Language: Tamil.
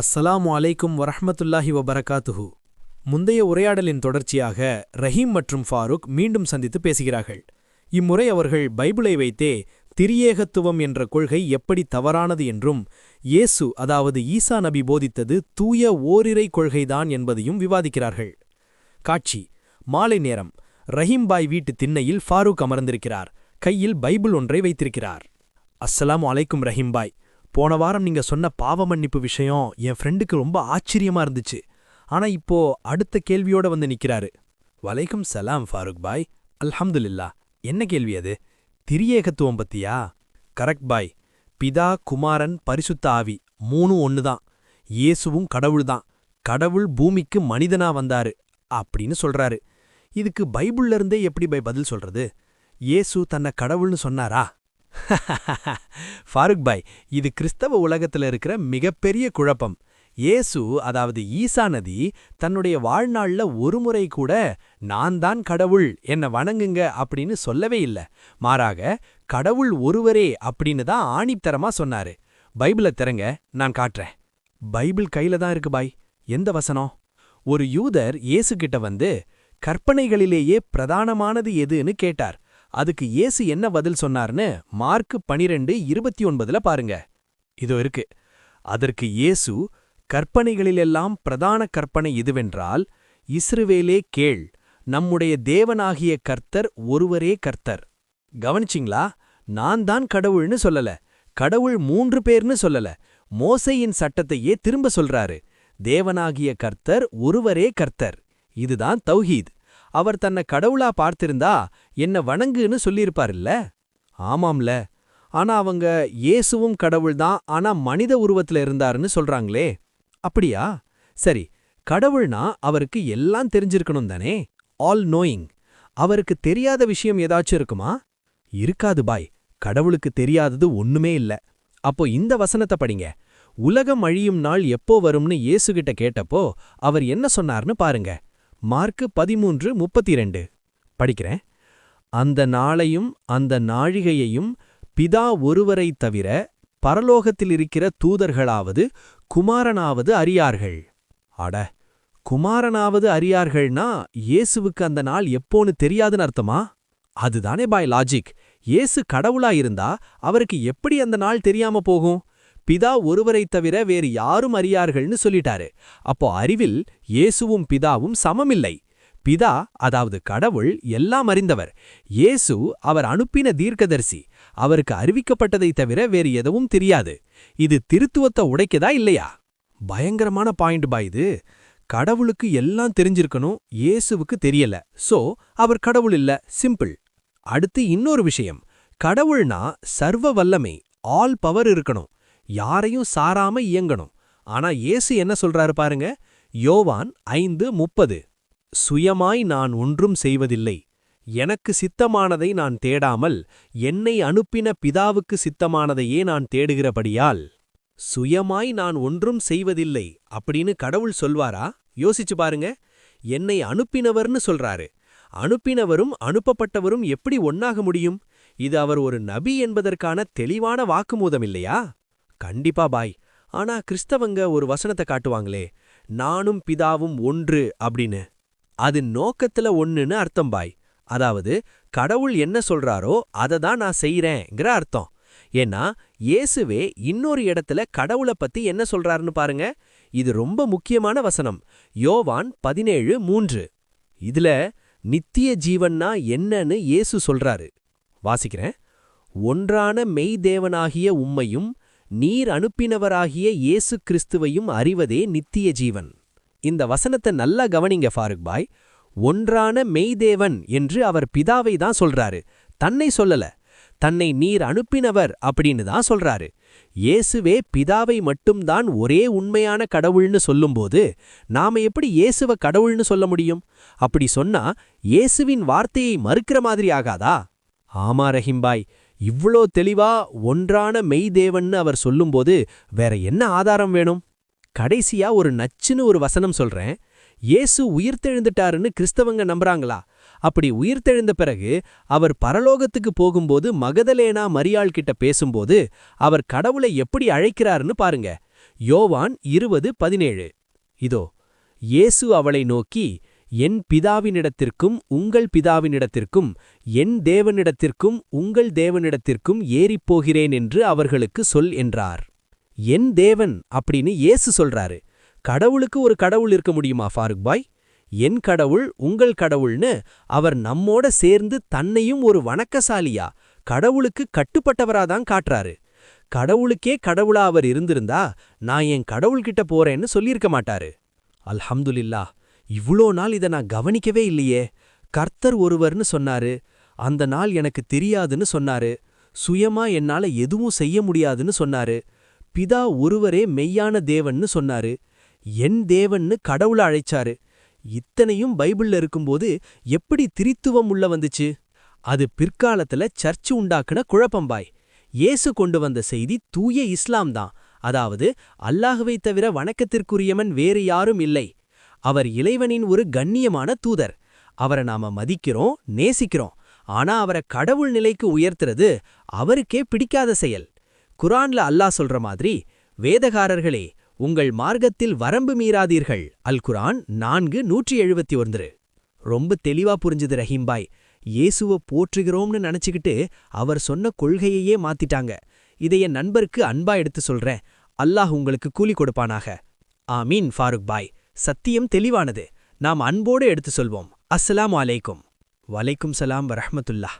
அஸ்ஸலாமு அலைக்கும் வரஹமத்துல்லாஹி வபரகாத்துஹு. முந்தைய உரையாடலின் தொடர்ச்சியாக ரஹீம் மற்றும் ஃபாரூக் மீண்டும் சந்தித்து பேசுகிறார்கள். இம்முறை அவர்கள் பைபிளை வைத்தே திரியேகத்துவம் என்ற கொள்கை எப்படி தவறானது என்றும் இயேசு அதாவது ஈசா நபி போதித்தது தூய ஓரிரை கொள்கைதான் என்பதையும் விவாதிக்கிறார்கள். காட்சி மாலை நேரம் ரஹீம் பாய் வீட்டு திண்ணையில் ஃபாரூக் அமர்ந்திருக்கிறார் கையில் பைபிள் ஒன்றை வைத்திருக்கிறார். அஸ்ஸலாமு அலைக்கும் ரஹீம்பாய் போன வாரம் நீங்க சொன்ன பாவ மன்னிப்பு விஷயம் என் ஃப்ரெண்டுக்கு ரொம்ப ஆச்சரியமா இருந்துச்சு. ஆனா இப்போ அடுத்த கேள்வியோட வந்து நிக்கிறாரு. வலைக்கும் சலாம் ஃபாரூக் பாய். அல்ஹம்துல்லா என்ன கேள்வி அது? திரியேகத்துவம் பத்தியா? கரெக்ட் பாய். பிதா குமாரன் பரிசுத்த ஆவி. மூணும் ஒண்ணுதான். இயேசுவும் கடவுள்தான். கடவுள் பூமிக்கு மனிதனா வந்தாரு. அப்படின்னு சொல்றாரு. இதுக்கு பைபிள்ல இருந்தே எப்படி பை பதில் சொல்றது? இயேசு தன்னை கடவுள்னு சொன்னாரா? ஃபாரூக் பாய் இது கிறிஸ்தவ உலகத்துல இருக்கிற மிகப்பெரிய குழப்பம். இயேசு அதாவது ஈசா நதி தன்னுடைய வாழ்நாள்ல ஒருமுறை கூட நான் தான் கடவுள் என்ன வணங்குங்க அப்படின்னு சொல்லவே இல்ல. மாறாக கடவுள் ஒருவரே அப்படின்னு தான் ஆணித்தரமா சொன்னாரு. பைபிளை திறங்க நான் காட்டுறேன். பைபிள் கையில தான் இருக்கு பாய். எந்த வசனம்? ஒரு யூதர் இயேசு கிட்ட வந்து கற்பனைகளிலேயே பிரதானமானது எதுன்னு கேட்டார். அதுக்கு இயேசு என்ன பதில் சொன்னார்னு மார்க் பனிரெண்டு இருபத்தி ஒன்பதுல பாருங்க. இதோ இருக்கு. அதற்கு இயேசு கற்பனைகளிலெல்லாம் பிரதான கற்பனை இதுவென்றால் இஸ்ருவேலே கேள் நம்முடைய தேவனாகிய கர்த்தர் ஒருவரே கர்த்தர். கவனிச்சிங்களா? நான் தான் கடவுள்னு சொல்லல. கடவுள் மூன்று பேர்னு சொல்லல. மோசையின் சட்டத்தையே திரும்ப சொல்றாரு. தேவனாகிய கர்த்தர் ஒருவரே கர்த்தர். இதுதான் தௌஹீத். அவர் தன்னை கடவுளா பார்த்திருந்தா என்ன வணங்குன்னு சொல்லியிருப்பார்ல ஆமாம்ல. ஆனா அவங்க இயேசுவும் கடவுள்தான் ஆனா மனித உருவத்துல இருந்தாருன்னு சொல்றாங்களே. அப்படியா? சரி கடவுள்னா அவருக்கு எல்லாம் தெரிஞ்சிருக்கணும் தானே? ஆல் நோயிங் அவருக்கு தெரியாத விஷயம் ஏதாச்சும் இருக்குமா? இருக்காது பாய். கடவுளுக்கு தெரியாதது ஒண்ணுமே இல்ல. அப்போ இந்த வசனத்தை படிங்க. உலகம் அழியும் நாள் எப்போ வரும்னு இயேசுகிட்ட கேட்டப்போ அவர் என்ன சொன்னார்னு பாருங்க. மார்க்கு பதிமூன்று முப்பத்தி ரெண்டு படிக்கிறேன். அந்த நாளையும் அந்த நாழிகையையும் பிதா ஒருவரைத் தவிர பரலோகத்தில் இருக்கிற தூதர்களாவது குமாரனாவது அறியார்கள். அட குமாரனாவது அறியார்கள்னா இயேசுவுக்கு அந்த நாள் எப்போன்னு தெரியாதுன்னு அர்த்தமா? அதுதானே பாய் லாஜிக் இயேசு கடவுளா இருந்தா அவருக்கு எப்படி அந்த நாள் தெரியாம போகும்? பிதா ஒருவரைத் தவிர வேறு யாரும் அறியார்கள்னு சொல்லிட்டாரு. அப்போ அறிவில் இயேசுவும் பிதாவும் சமமில்லை. பிதா அதாவது கடவுள் எல்லாம் அறிந்தவர். இயேசு அவர் அனுப்பின தீர்க்கதரிசி. அவருக்கு அறிவிக்கப்பட்டதைத் தவிர வேறு எதுவும் தெரியாது. இது திருத்துவத்தை உடைக்கதா இல்லையா? பயங்கரமான பாயிண்ட் பா இது. கடவுளுக்கு எல்லாம் தெரிஞ்சிருக்கணும் இயேசுவுக்கு தெரியல. சோ அவர் கடவுள் இல்ல. சிம்பிள் அடுத்து இன்னொரு விஷயம். கடவுள்னா சர்வ வல்லமை ஆல் பவர் இருக்கணும். யாரையும் சாராம இயங்கணும். ஆனா இயேசு என்ன சொல்றாரு பாருங்க? யோவான் ஐந்து முப்பது. சுயமாய் நான் ஒன்றும் செய்வதில்லை. எனக்கு சித்தமானதை நான் தேடாமல் என்னை அனுப்பின பிதாவுக்கு சித்தமானதையே நான் தேடுகிறபடியால் சுயமாய் நான் ஒன்றும் செய்வதில்லை அப்படின்னு கடவுள் சொல்வாரா? யோசிச்சு பாருங்க. என்னை அனுப்பினவர்னு சொல்றாரு. அனுப்பினவரும் அனுப்பப்பட்டவரும் எப்படி ஒன்னாக முடியும்? இது அவர் ஒரு நபி என்பதற்கான தெளிவான வாக்குமூதம் இல்லையா? கண்டிப்பா பாய். ஆனா கிறிஸ்தவங்க ஒரு வசனத்தை காட்டுவாங்களே நானும் பிதாவும் ஒன்று அப்படின்னு. அது நோக்கத்துல ஒன்னுன்னு அர்த்தம் பாய். அதாவது கடவுள் என்ன சொல்றாரோ அதை தான் நான் செய்யறேங்கிற அர்த்தம். ஏன்னா இயேசுவே இன்னொரு இடத்துல கடவுளை பத்தி என்ன சொல்றாருன்னு பாருங்க. இது ரொம்ப முக்கியமான வசனம். யோவான் பதினேழு மூன்று. இதுல நித்திய ஜீவன்னா என்னன்னு இயேசு சொல்றாரு. வாசிக்கிறேன். ஒன்றான மெய்தேவனாகிய உம்மையும் நீர் அனுப்பினவராகிய இயேசு கிறிஸ்துவையும் அறிவதே நித்திய ஜீவன். இந்த வசனத்தை நல்லா கவனிங்க ஃபாருக் பாய். ஒன்றான மெய்தேவன் என்று அவர் பிதாவை தான் சொல்றாரு. தன்னை சொல்லல. தன்னை நீர் அனுப்பினவர் அப்படின்னு தான் சொல்றாரு. இயேசுவே பிதாவை மட்டும்தான் ஒரே உண்மையான கடவுள்னு சொல்லும்போது நாம எப்படி இயேசுவ கடவுள்னு சொல்ல முடியும்? அப்படி சொன்னா இயேசுவின் வார்த்தையை மறுக்கிற மாதிரி ஆகாதா? ஆமா ரஹிம்பாய் இவ்ளோ தெளிவா ஒன்றான மெய்தேவன்னு அவர் சொல்லும்போது வேற என்ன ஆதாரம் வேணும்? கடைசியா ஒரு நச்சுன்னு ஒரு வசனம் சொல்றேன். இயேசு உயிர்த்தெழுந்துட்டாருன்னு கிறிஸ்தவங்க நம்புறாங்களா? அப்படி உயிர்த்தெழுந்த பிறகு அவர் பரலோகத்துக்கு போகும்போது மகதலேனா மரியாள் கிட்ட பேசும்போது அவர் கடவுளை எப்படி அழைக்கிறாருன்னு பாருங்க. யோவான் இருபது பதினேழு. இதோ இயேசு அவளை நோக்கி என் பிதாவினிடத்திற்கும் உங்கள் பிதாவினிடத்திற்கும் என் தேவனிடத்திற்கும் உங்கள் தேவனிடத்திற்கும் ஏறிப்போகிறேன் என்று அவர்களுக்கு சொல் என்றார். என் தேவன் அப்படின்னு ஏசு சொல்றாரு. கடவுளுக்கு ஒரு கடவுள் இருக்க முடியுமா ஃபாருக் பாய்? என் கடவுள் உங்கள் கடவுள்னு அவர் நம்மோட சேர்ந்து தன்னையும் ஒரு வணக்கசாலியா கடவுளுக்கு கட்டுப்பட்டவராதான் காட்டுறாரு. கடவுளுக்கே கடவுளா அவர் இருந்திருந்தா நான் என் கடவுள்கிட்ட போறேன்னு சொல்லியிருக்க மாட்டாரு. அல்ஹம்துலில்லா இவ்ளோ நாள் இதை நான் கவனிக்கவே இல்லையே. கர்த்தர் ஒருவர்னு சொன்னாரு அந்த நாள் எனக்கு தெரியாதுன்னு சொன்னாரு. சுயமா என்னால எதுவும் செய்ய முடியாதுன்னு சொன்னாரு. பிதா ஒருவரே மெய்யான தேவன்னு சொன்னாரு. என் தேவன்னு கடவுள அழைச்சாரு. இத்தனையும் பைபிள்ல இருக்கும்போது எப்படி திரித்துவம் உள்ள வந்துச்சு? அது பிற்காலத்துல சர்ச்சு உண்டாக்குன குழப்பம்பாய். இயேசு கொண்டு வந்த செய்தி தூய இஸ்லாம் தான். அதாவது அல்லாஹுவை தவிர வணக்கத்திற்குரியவன் வேறு யாரும் இல்லை. அவர் இளைவனின் ஒரு கண்ணியமான தூதர். அவரை நாம மதிக்கிறோம் நேசிக்கிறோம். ஆனா அவரை கடவுள் நிலைக்கு உயர்த்துறது அவருக்கே பிடிக்காத செயல். குரான்ல அல்லாஹ் சொல்ற மாதிரி வேதகாரர்களே உங்கள் மார்க்கத்தில் வரம்பு மீறாதீர்கள். அல் குரான் நான்கு நூற்றி எழுபத்தி ஒன்று ரொம்ப தெளிவா புரிஞ்சுது ரஹீம்பாய் இயேசுவ போற்றுகிறோம்னு நினைச்சுக்கிட்டு அவர் சொன்ன கொள்கையையே மாத்திட்டாங்க. இதை என் நண்பருக்கு அன்பா எடுத்து சொல்றேன். அல்லாஹ் உங்களுக்கு கூலி கொடுப்பானாக. ஆமீன் ஃபாருக் பாய். சத்தியம் தெளிவானது. நாம் அன்போடு எடுத்து சொல்வோம். அஸ்ஸலாம் அலைக்கும். வலைக்கும் சலாம் வரஹமத்துல்லா